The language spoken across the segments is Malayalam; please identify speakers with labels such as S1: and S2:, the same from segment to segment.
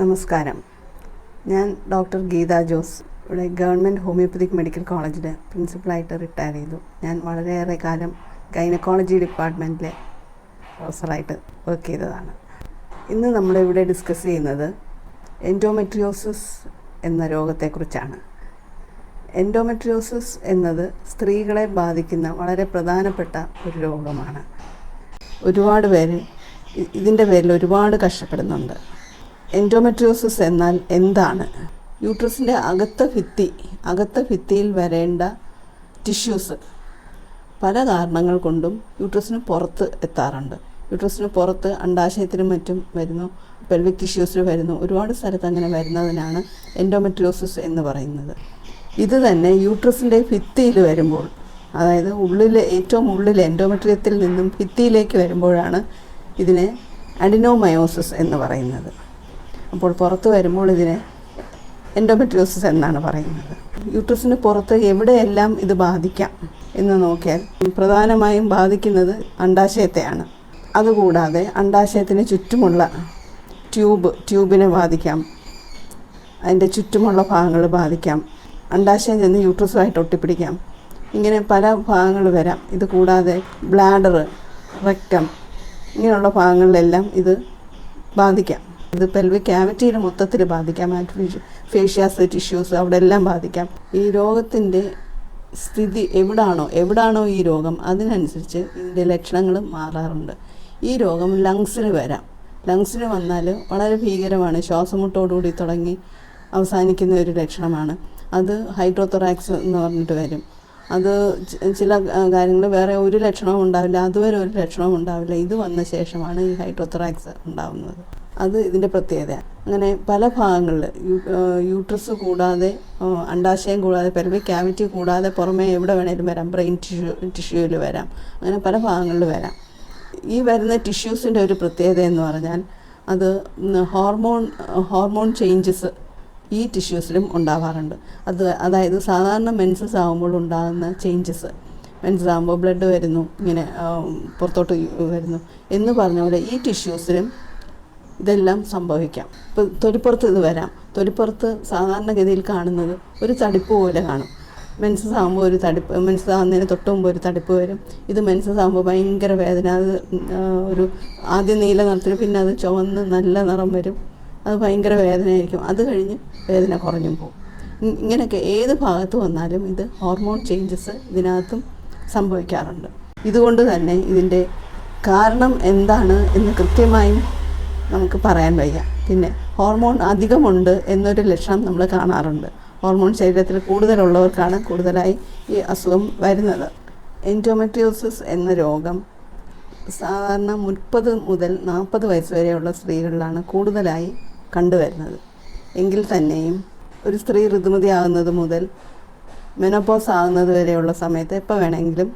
S1: നമസ്കാരം. ഞാൻ ഡോക്ടർ ഗീത ജോസ്. ഇവിടെ ഗവൺമെന്റ് ഹോമിയോപ്പതിക് മെഡിക്കൽ കോളേജിലെ പ്രിൻസിപ്പളായിട്ട് റിട്ടയർ ചെയ്തു. ഞാൻ വളരെയേറെ കാലം ഗൈനക്കോളജി ഡിപ്പാർട്ട്മെന്റിലെ പ്രൊഫസറായിട്ട് വർക്ക് ചെയ്തതാണ്. ഇന്ന് നമ്മളിവിടെ ഡിസ്കസ് ചെയ്യുന്നത് എൻഡോമെട്രിയോസിസ് എന്ന രോഗത്തെക്കുറിച്ചാണ്. എൻഡോമെട്രിയോസിസ് എന്നത് സ്ത്രീകളെ ബാധിക്കുന്ന വളരെ പ്രധാനപ്പെട്ട ഒരു രോഗമാണ്. ഒരുപാട് പേര് ഇതിന്റെ പേരിൽ ഒരുപാട് കഷ്ടപ്പെടുന്നുണ്ട്. എൻഡോമെട്രിയോസിസ് എന്നാൽ എന്താണ്? യൂട്രസിന്റെ അകത്ത ഭിത്തി അകത്ത ഭിത്തിയിൽ വരേണ്ട ടിഷ്യൂസ് പല കാരണങ്ങൾ കൊണ്ടും യൂട്രസിന് പുറത്ത് എത്താറുണ്ട്. യൂട്രസിന് പുറത്ത് അണ്ടാശയത്തിനും മറ്റും വരുന്നു പെൽവിക് ടിഷ്യൂസിൽ വരുന്നു. ഒരുപാട് സ്ഥലത്ത് അങ്ങനെ വരുന്നതിനാണ് എൻഡോമെട്രിയോസിസ് എന്ന് പറയുന്നത്. ഇത് തന്നെ യൂട്രസിന്റെ ഭിത്തിയിൽ വരുമ്പോൾ അതായത് ഉള്ളിൽ ഏറ്റവും ഉള്ളിൽ എൻഡോമെട്രിയത്തിൽ നിന്നും ഭിത്തിയിലേക്ക് വരുമ്പോഴാണ് ഇതിനെ അഡിനോമയോസിസ് എന്ന് പറയുന്നത്. അപ്പോൾ പുറത്ത് വരുമ്പോൾ ഇതിനെ എൻഡോമെട്രിയോസിസ് എന്നാണ് പറയുന്നത്. യൂട്രസിന് പുറത്ത് എവിടെയെല്ലാം ഇത് ബാധിക്കാം എന്ന് നോക്കിയാൽ പ്രധാനമായും ബാധിക്കുന്നത് അണ്ടാശയത്തെയാണ്. അതുകൂടാതെ അണ്ടാശയത്തിന് ചുറ്റുമുള്ള ട്യൂബ് ട്യൂബിനെ ബാധിക്കാം. അതിന്റെ ചുറ്റുമുള്ള ഭാഗങ്ങൾ ബാധിക്കാം. അണ്ടാശയം ചെന്ന് യൂട്രസുമായിട്ട് ഒട്ടിപ്പിടിക്കാം. ഇങ്ങനെ പല ഭാഗങ്ങൾ വരാം. ഇത് കൂടാതെ ബ്ലാഡർ റക്കം ഇങ്ങനെയുള്ള ഭാഗങ്ങളിലെല്ലാം ഇത് ബാധിക്കാം. ഇത് പെൽവി ക്യാവിറ്റിയിൽ മൊത്തത്തിൽ ബാധിക്കാം. ഫേഷ്യാസ് ടിഷ്യൂസ് അവിടെ എല്ലാം ബാധിക്കാം. ഈ രോഗത്തിന്റെ സ്ഥിതി എവിടാണോ എവിടാണോ ഈ രോഗം അതിനനുസരിച്ച് ഇതിന്റെ ലക്ഷണങ്ങൾ മാറാറുണ്ട്. ഈ രോഗം ലങ്സിൽ വരാം. ലങ്സിൽ വന്നാൽ വളരെ ഭീകരമാണ്. ശ്വാസമുട്ടോടുകൂടി തുടങ്ങി അവസാനിക്കുന്ന ഒരു ലക്ഷണമാണ്. അത് ഹൈഡ്രോതൊറാക്സ് എന്ന് പറഞ്ഞിട്ട് വരും. അത് ചില കാര്യങ്ങൾ വേറെ ഒരു ലക്ഷണവും ഉണ്ടാവില്ല. അതുവരെ ഒരു ലക്ഷണവും ഉണ്ടാവില്ല. ഇത് വന്ന ശേഷമാണ് ഈ ഹൈഡ്രോതൊറാക്സ് ഉണ്ടാവുന്നത്. അത് ഇതിന്റെ പ്രത്യേകത. അങ്ങനെ പല ഭാഗങ്ങളിൽ യൂട്രസ് കൂടാതെ അണ്ടാശയം കൂടാതെ പെൽവിക് ക്യാവിറ്റി കൂടാതെ പുറമേ എവിടെ വേണേലും വരാം. ബ്രെയിൻ ടിഷ്യൂ ടിഷ്യൂവിൽ വരാം. അങ്ങനെ പല ഭാഗങ്ങളിൽ വരാം. ഈ വരുന്ന ടിഷ്യൂസിന്റെ ഒരു പ്രത്യേകത എന്ന് പറഞ്ഞാൽ അത് ഹോർമോൺ ഹോർമോൺ ചേഞ്ചസ് ഈ ടിഷ്യൂസിലും ഉണ്ടാവാറുണ്ട്. അത് അതായത് സാധാരണ മെൻസസ് ആകുമ്പോൾ ഉണ്ടാകുന്ന ചേഞ്ചസ് മെൻസസ് ആകുമ്പോൾ ബ്ലഡ് വരുന്നു ഇങ്ങനെ പുറത്തോട്ട് വരുന്നു. എന്ന് പറഞ്ഞ പോലെ ഈ ടിഷ്യൂസിലും ഇതെല്ലാം സംഭവിക്കാം. ഇപ്പം തൊലിപ്പുറത്ത് ഇത് വരാം. തൊലിപ്പുറത്ത് സാധാരണഗതിയിൽ കാണുന്നത് ഒരു തടിപ്പ് പോലെ കാണും. മെൻസസ് ആകുമ്പോൾ ഒരു തടിപ്പ് മെൻസസ് ആകുന്നതിന് തൊട്ട് മുമ്പ് ഒരു തടിപ്പ് വരും. ഇത് മെൻസസ് ആകുമ്പോൾ ഭയങ്കര വേദന. അത് ഒരു ആദ്യം നീല നിറത്തിൽ പിന്നെ അത് ചുവന്ന് നല്ല നിറം വരും. അത് ഭയങ്കര വേദനയായിരിക്കും. അത് കഴിഞ്ഞ് വേദന കുറഞ്ഞും പോകും. ഇങ്ങനെയൊക്കെ ഏത് ഭാഗത്ത് വന്നാലും ഇത് ഹോർമോൺ ചേഞ്ചസ് ഇതിനകത്തും സംഭവിക്കാറുണ്ട്. ഇതുകൊണ്ട് തന്നെ ഇതിന്റെ കാരണം എന്താണ് എന്ന് കൃത്യമായും നമുക്ക് പറയാൻ വയ്യ. പിന്നെ ഹോർമോൺ അധികമുണ്ട് എന്നൊരു ലക്ഷണം നമ്മൾ കാണാറുണ്ട്. ഹോർമോൺ ശരീരത്തിൽ കൂടുതലുള്ളവർക്കാണ് കൂടുതലായി ഈ അസുഖം വരുന്നത്. എൻഡോമെട്രിയോസിസ് എന്ന രോഗം സാധാരണ മുപ്പത് മുതൽ നാൽപ്പത് വയസ്സ് വരെയുള്ള സ്ത്രീകളിലാണ് കൂടുതലായി കണ്ടുവരുന്നത്. എങ്കിൽ തന്നെയും ഒരു സ്ത്രീ ഋതുമതിയാകുന്നത് മുതൽ മെനോപോസ് ആകുന്നത് വരെയുള്ള സമയത്ത് എപ്പോൾ വേണമെങ്കിലും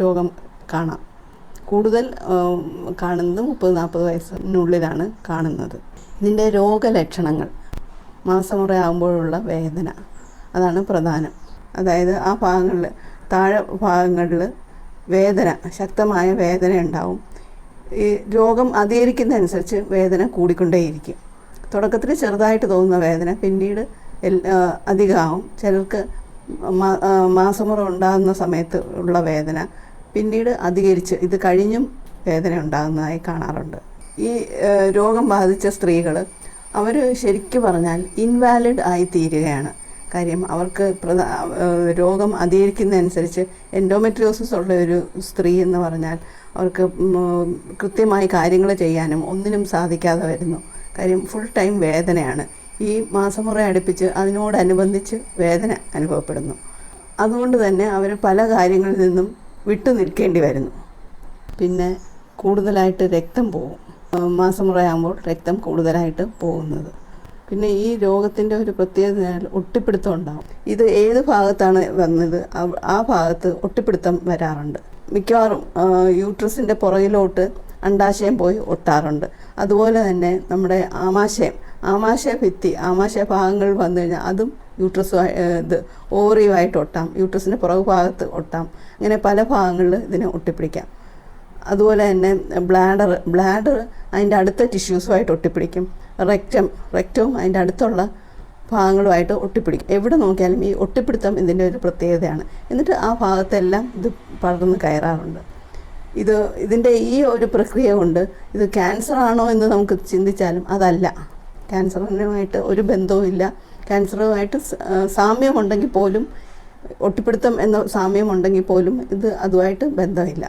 S1: രോഗം കാണാം. കൂടുതൽ കാണുന്നത് മുപ്പത് നാൽപ്പത് വയസ്സിനുള്ളിലാണ് കാണുന്നത്. ഇതിന്റെ രോഗലക്ഷണങ്ങൾ മാസമുറ ആകുമ്പോഴുള്ള വേദന അതാണ് പ്രധാനം. അതായത് ആ ഭാഗങ്ങളിൽ താഴെ ഭാഗങ്ങളിൽ വേദന ശക്തമായ വേദന ഉണ്ടാവും. ഈ രോഗം അധികരിക്കുന്നതനുസരിച്ച് വേദന കൂടിക്കൊണ്ടേയിരിക്കും. തുടക്കത്തിൽ ചെറുതായിട്ട് തോന്നുന്ന വേദന പിന്നീട് അധികമാവും. ചിലർക്ക് മാസമുറ ഉണ്ടാകുന്ന സമയത്ത് ഉള്ള വേദന പിന്നീട് അധികരിച്ച് ഇത് കഴിഞ്ഞും വേദന ഉണ്ടാകുന്നതായി കാണാറുണ്ട്. ഈ രോഗം ബാധിച്ച സ്ത്രീകൾ അവർ ശരിക്കു പറഞ്ഞാൽ ഇൻവാലിഡ് ആയി തീരുകയാണ്. കാര്യം അവർക്ക് രോഗം അധികരിക്കുന്നതനുസരിച്ച് എൻഡോമെട്രിയോസിസ് ഉള്ള ഒരു സ്ത്രീ എന്ന് പറഞ്ഞാൽ അവർക്ക് കൃത്യമായി കാര്യങ്ങൾ ചെയ്യാനും ഒന്നിനും സാധിക്കാതെ വരുന്നു. കാര്യം ഫുൾ ടൈം വേദനയാണ്. ഈ മാസമുറ അടുപ്പിച്ച് അതിനോടനുബന്ധിച്ച് വേദന അനുഭവപ്പെടുന്നു. അതുകൊണ്ട് തന്നെ അവർ പല കാര്യങ്ങളിൽ നിന്നും വിട്ടു നിൽക്കേണ്ടി വരുന്നു. പിന്നെ കൂടുതലായിട്ട് രക്തം പോകും. മാസം മാസമുറയാകുമ്പോൾ രക്തം കൂടുതലായിട്ട് പോകുന്നത്. പിന്നെ ഈ രോഗത്തിന്റെ ഒരു പ്രത്യേകത ഒട്ടിപ്പിടുത്തം ഉണ്ടാവും ഇത് ഏത് ഭാഗത്താണ് വന്നത്? ആ ഭാഗത്ത് ഒട്ടിപ്പിടുത്തം വരാറുണ്ട്. മിക്കവാറും യൂട്രസിന്റെ പുറകിലോട്ട് അണ്ടാശയം പോയി ഒട്ടാറുണ്ട്. അതുപോലെ തന്നെ നമ്മുടെ ആമാശയം ആമാശയ ഭിത്തി ആമാശയ ഭാഗങ്ങൾ വന്നു കഴിഞ്ഞാൽ അതും യൂട്രസ് ഇത് ഓറിയുമായിട്ട് ഒട്ടാം യൂട്രസിന്റെ പുറകു ഭാഗത്ത് ഒട്ടാം. അങ്ങനെ പല ഭാഗങ്ങളിൽ ഇതിനെ ഒട്ടിപ്പിടിക്കാം. അതുപോലെ തന്നെ ബ്ലാഡർ ബ്ലാഡർ അതിന്റെ അടുത്ത ടിഷ്യൂസുമായിട്ട് ഒട്ടിപ്പിടിക്കും. റെക്റ്റം റെക്റ്റവും അതിന്റെ അടുത്തുള്ള ഭാഗങ്ങളുമായിട്ട് ഒട്ടിപ്പിടിക്കും. എവിടെ നോക്കിയാലും ഈ ഒട്ടിപ്പിടുത്തം ഇതിന്റെ ഒരു പ്രത്യേകതയാണ്. എന്നിട്ട് ആ ഭാഗത്തെല്ലാം ഇത് പടർന്ന് കയറാറുണ്ട്. ഇത് ഇതിന്റെ ഈ ഒരു പ്രക്രിയ കൊണ്ട് ഇത് ക്യാൻസർ ആണോ എന്ന് നമുക്ക് ചിന്തിച്ചാലും അതല്ല. ക്യാൻസറിനുമായിട്ട് ഒരു ബന്ധവുമില്ല. ക്യാൻസറുമായിട്ട് സാമ്യമുണ്ടെങ്കിൽ പോലും ഒട്ടിപ്പിടുത്തം എന്ന സാമ്യമുണ്ടെങ്കിൽ പോലും ഇത് അതുമായിട്ട് ബന്ധമില്ല.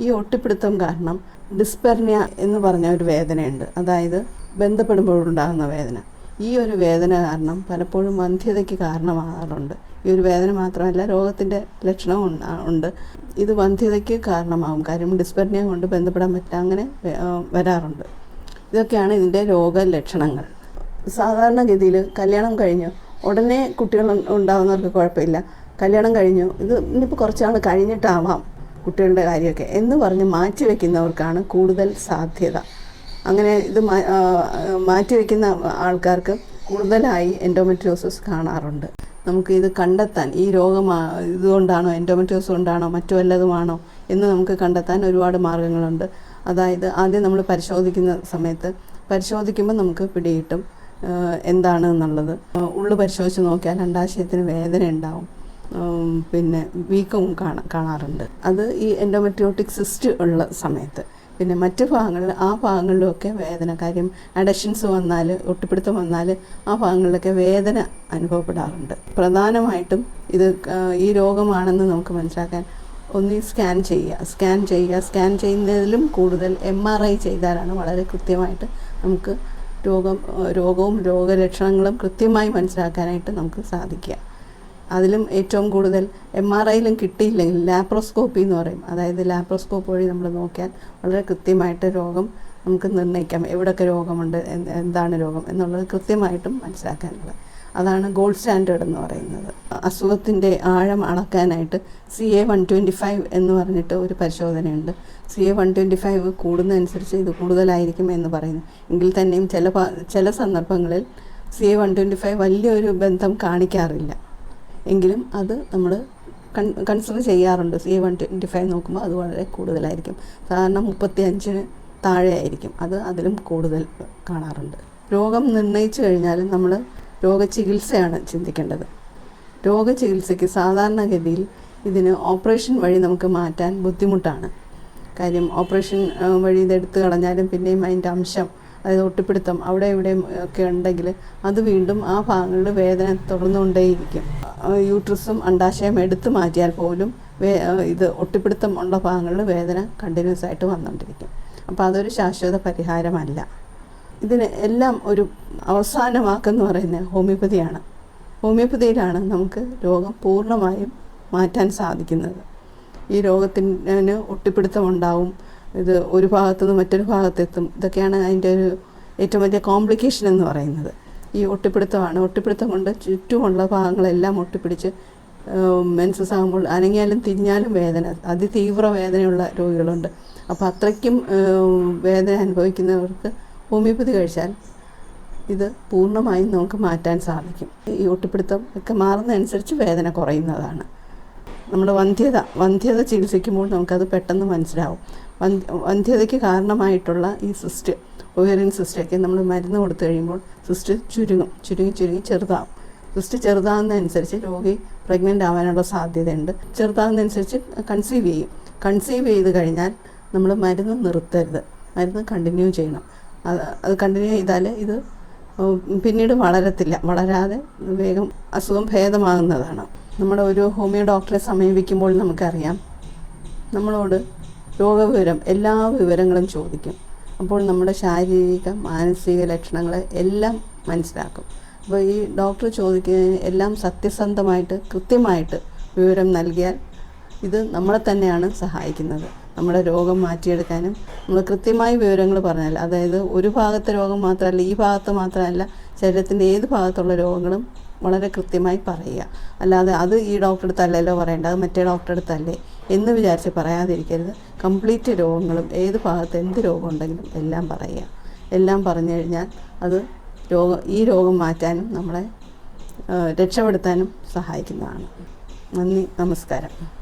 S1: ഈ ഒട്ടിപ്പിടുത്തം കാരണം ഡിസ്പെർണിയ എന്ന് പറഞ്ഞ ഒരു വേദനയുണ്ട്. അതായത് ബന്ധപ്പെടുമ്പോഴുണ്ടാകുന്ന വേദന. ഈ ഒരു വേദന കാരണം പലപ്പോഴും വന്ധ്യതയ്ക്ക് കാരണമാകാറുണ്ട്. ഈ ഒരു വേദന മാത്രമല്ല രോഗത്തിന്റെ ലക്ഷണവും ഉണ്ട് ഇത് വന്ധ്യതയ്ക്ക് കാരണമാകും. കാര്യം ഡിസ്പെർണിയ കൊണ്ട് ബന്ധപ്പെടാൻ പറ്റില്ല അങ്ങനെ വരാറുണ്ട്. ഇതൊക്കെയാണ് ഇതിന്റെ രോഗലക്ഷണങ്ങൾ. സാധാരണഗതിയിൽ കല്യാണം കഴിഞ്ഞ്. ഉടനെ കുട്ടികൾ ഉണ്ടാകുന്നവർക്ക് കുഴപ്പമില്ല. കല്യാണം കഴിഞ്ഞു. ഇത് ഇനിയിപ്പോൾ കുറച്ചാൾ കഴിഞ്ഞിട്ടാവാം കുട്ടികളുടെ കാര്യമൊക്കെ. എന്ന് പറഞ്ഞ് മാറ്റി വയ്ക്കുന്നവർക്കാണ് കൂടുതൽ സാധ്യത. അങ്ങനെ ഇത് മാറ്റി വയ്ക്കുന്ന ആൾക്കാർക്ക് കൂടുതലായി എൻഡോമെട്രിയോസിസ് കാണാറുണ്ട്. നമുക്ക് ഇത് കണ്ടെത്താൻ ഈ രോഗം ഇതുകൊണ്ടാണോ എൻഡോമെട്രിയോസ് കൊണ്ടാണോ മറ്റു വല്ലതുമാണോ എന്ന് നമുക്ക് കണ്ടെത്താൻ ഒരുപാട് മാർഗങ്ങളുണ്ട്. അതായത് ആദ്യം നമ്മൾ പരിശോധിക്കുന്ന സമയത്ത് പരിശോധിക്കുമ്പോൾ നമുക്ക് പിടികിട്ടും. എന്താണ് എന്നുള്ളത്. ഉള്ളു പരിശോധിച്ച് നോക്കിയാൽ അണ്ടാശയത്തിന് വേദന ഉണ്ടാവും. പിന്നെ വീക്കവും കാണാ കാണാറുണ്ട്. അത് ഈ എൻഡോമെട്രിയോട്ടിക് സിസ്റ്റ് ഉള്ള സമയത്ത്. പിന്നെ മറ്റ് ഭാഗങ്ങളിൽ ആ ഭാഗങ്ങളിലൊക്കെ വേദന. കാര്യം അഡക്ഷൻസ് വന്നാൽ ഒട്ടിപ്പിടുത്തം വന്നാൽ ആ ഭാഗങ്ങളിലൊക്കെ വേദന അനുഭവപ്പെടാറുണ്ട്. പ്രധാനമായിട്ടും ഇത് ഈ രോഗമാണെന്ന് നമുക്ക് മനസ്സിലാക്കാൻ ഒന്ന് സ്കാൻ ചെയ്യുക. സ്കാൻ ചെയ്യുക. സ്കാൻ ചെയ്യുന്നതിലും കൂടുതൽ എം ആർ ഐ ചെയ്താലാണ് വളരെ കൃത്യമായിട്ട് നമുക്ക് രോഗം രോഗവും രോഗലക്ഷണങ്ങളും കൃത്യമായി മനസ്സിലാക്കാനായിട്ട് നമുക്ക് സാധിക്കുക. അതിലും ഏറ്റവും കൂടുതൽ എം ആർ ഐയിലും കിട്ടിയില്ലെങ്കിൽ ലാപ്രോസ്കോപ്പി എന്ന് പറയും. അതായത് ലാപ്രോസ്കോപ്പ് വഴി നമ്മൾ നോക്കിയാൽ വളരെ കൃത്യമായിട്ട് രോഗം നമുക്ക് നിർണയിക്കാം. എവിടെയൊക്കെ രോഗമുണ്ട് എന്താണ് രോഗം എന്നുള്ളത് കൃത്യമായിട്ടും മനസ്സിലാക്കാനുള്ളത് അതാണ് ഗോൾഡ് സ്റ്റാൻഡേർഡ് എന്ന് പറയുന്നത്. അസുഖത്തിന്റെ ആഴം അളക്കാനായിട്ട് C A one twenty five എന്ന് പറഞ്ഞിട്ട് ഒരു പരിശോധനയുണ്ട്. C A one twenty five കൂടുന്നതനുസരിച്ച് ഇത് കൂടുതലായിരിക്കും എന്ന് പറയുന്നു. എങ്കിൽ തന്നെയും ചില ചില സന്ദർഭങ്ങളിൽ C A one twenty five വലിയൊരു ബന്ധം കാണിക്കാറില്ല. എങ്കിലും അത് നമ്മൾ കൺ കൺസിഡർ ചെയ്യാറുണ്ട്. C A one twenty five നോക്കുമ്പോൾ അത് വളരെ കൂടുതലായിരിക്കും. സാധാരണ മുപ്പത്തി അഞ്ചിന് താഴെ ആയിരിക്കും അത് അതിലും കൂടുതൽ കാണാറുണ്ട്. രോഗം നിർണയിച്ചു കഴിഞ്ഞാൽ നമ്മൾ രോഗചികിത്സയാണ് ചിന്തിക്കേണ്ടത്. രോഗചികിത്സയ്ക്ക് സാധാരണഗതിയിൽ ഇതിന് ഓപ്പറേഷൻ വഴി നമുക്ക് മാറ്റാൻ ബുദ്ധിമുട്ടാണ്. കാര്യം ഓപ്പറേഷൻ വഴി ഇതെടുത്ത് കളഞ്ഞാലും പിന്നെയും അതിന്റെ അംശം അതായത് ഒട്ടിപ്പിടുത്തം അവിടെ ഇവിടെയും ഒക്കെ ഉണ്ടെങ്കിൽ അത് വീണ്ടും ആ ഭാഗങ്ങളിൽ വേദന തുടർന്നുകൊണ്ടേയിരിക്കും. യൂട്രസും അണ്ടാശയം എടുത്തു മാറ്റിയാൽ പോലും വേ ഇത് ഒട്ടിപ്പിടുത്തം ഉള്ള ഭാഗങ്ങളിൽ വേദന കണ്ടിന്യൂസ് ആയിട്ട് വന്നുകൊണ്ടിരിക്കും. അപ്പോൾ അതൊരു ശാശ്വത പരിഹാരമല്ല. ഇതിന് എല്ലാം ഒരു അവസാനമാക്കെന്ന് പറയുന്നത് ഹോമിയോപ്പതിയാണ്. ഹോമിയോപ്പതിയിലാണ് നമുക്ക് രോഗം പൂർണമായും മാറ്റാൻ സാധിക്കുന്നത്. ഈ രോഗത്തിന് ഒട്ടിപ്പിടുത്തം ഉണ്ടാവും ഇത് ഒരു ഭാഗത്തു നിന്ന് മറ്റൊരു ഭാഗത്തെത്തും. ഇതൊക്കെയാണ് അതിന്റെ ഒരു ഏറ്റവും വലിയ കോംപ്ലിക്കേഷൻ എന്ന് പറയുന്നത്. ഈ ഒട്ടിപ്പിടുത്തമാണ്. ഒട്ടിപ്പിടുത്തം കൊണ്ട് ചുറ്റുമുള്ള ഭാഗങ്ങളെല്ലാം ഒട്ടിപ്പിടിച്ച് മെൻസസ് ആകുമ്പോൾ അനങ്ങിയാലും തിരിഞ്ഞാലും വേദന അതിതീവ്ര വേദനയുള്ള രോഗികളുണ്ട്. അപ്പോൾ അത്രയ്ക്കും വേദന അനുഭവിക്കുന്നവർക്ക് ഹോമിയോപ്പതി കഴിച്ചാൽ ഇത് പൂർണമായും നമുക്ക് മാറ്റാൻ സാധിക്കും. ഈ ഒട്ടിപ്പിടുത്തം ഒക്കെ മാറുന്നതനുസരിച്ച് വേദന കുറയുന്നതാണ്. നമ്മുടെ വന്ധ്യത വന്ധ്യത ചികിത്സിക്കുമ്പോൾ നമുക്കത് പെട്ടെന്ന് മനസ്സിലാവും. വന്ധ്യ വന്ധ്യതയ്ക്ക് കാരണമായിട്ടുള്ള ഈ സിസ്റ്റ് ഓവറിൻ സിസ്റ്റൊക്കെ നമ്മൾ മരുന്ന് കൊടുത്തു കഴിയുമ്പോൾ സിസ്റ്റ് ചുരുങ്ങും ചുരുങ്ങി ചുരുങ്ങി ചെറുതാവും. സിസ്റ്റ് ചെറുതാകുന്നതനുസരിച്ച് രോഗി പ്രഗ്നന്റ് ആവാനുള്ള സാധ്യതയുണ്ട്. ചെറുതാകുന്നതനുസരിച്ച് കൺസീവ് ചെയ്യും. കൺസീവ് ചെയ്ത് കഴിഞ്ഞാൽ നമ്മൾ മരുന്ന് നിർത്തരുത്. മരുന്ന് കണ്ടിന്യൂ ചെയ്യണം. അത് അത് കണ്ടിന്യൂ ചെയ്താൽ ഇത് പിന്നീട് വളരത്തില്ല. വളരാതെ വേഗം അസുഖം ഭേദമാകുന്നതാണ്. നമ്മുടെ ഒരു ഹോമിയോ ഡോക്ടറെ സമീപിക്കുമ്പോൾ നമുക്കറിയാം. നമ്മളോട് രോഗവിവരം എല്ലാ വിവരങ്ങളും ചോദിക്കും. അപ്പോൾ നമ്മുടെ ശാരീരിക മാനസിക ലക്ഷണങ്ങൾ എല്ലാം മനസ്സിലാക്കും. അപ്പോൾ ഈ ഡോക്ടർ ചോദിക്കുന്നതിന് എല്ലാം സത്യസന്ധമായിട്ട് കൃത്യമായിട്ട് വിവരം നൽകിയാൽ ഇത് നമ്മളെ തന്നെയാണ് സഹായിക്കുന്നത്. നമ്മുടെ രോഗം മാറ്റിയെടുക്കാനും നമ്മൾ കൃത്യമായി വിവരങ്ങൾ പറഞ്ഞാൽ അതായത് ഒരു ഭാഗത്തെ രോഗം മാത്രമല്ല ഈ ഭാഗത്ത് മാത്രമല്ല ശരീരത്തിന്റെ ഏത് ഭാഗത്തുള്ള രോഗങ്ങളും വളരെ കൃത്യമായി പറയുക. അല്ലാതെ അത് ഈ ഡോക്ടറെ അടുത്തല്ലല്ലോ പറയേണ്ട അത് മറ്റേ ഡോക്ടറെ അടുത്തല്ലേ എന്ന് വിചാരിച്ച് പറയാതിരിക്കരുത്. കംപ്ലീറ്റ് രോഗങ്ങളും ഏത് ഭാഗത്ത് എന്ത് രോഗം ഉണ്ടെങ്കിലും എല്ലാം പറയുക. എല്ലാം പറഞ്ഞു കഴിഞ്ഞാൽ അത് രോഗം ഈ രോഗം മാറ്റാനും നമ്മളെ രക്ഷപ്പെടുത്താനും സഹായിക്കുന്നതാണ്. നന്ദി നമസ്കാരം.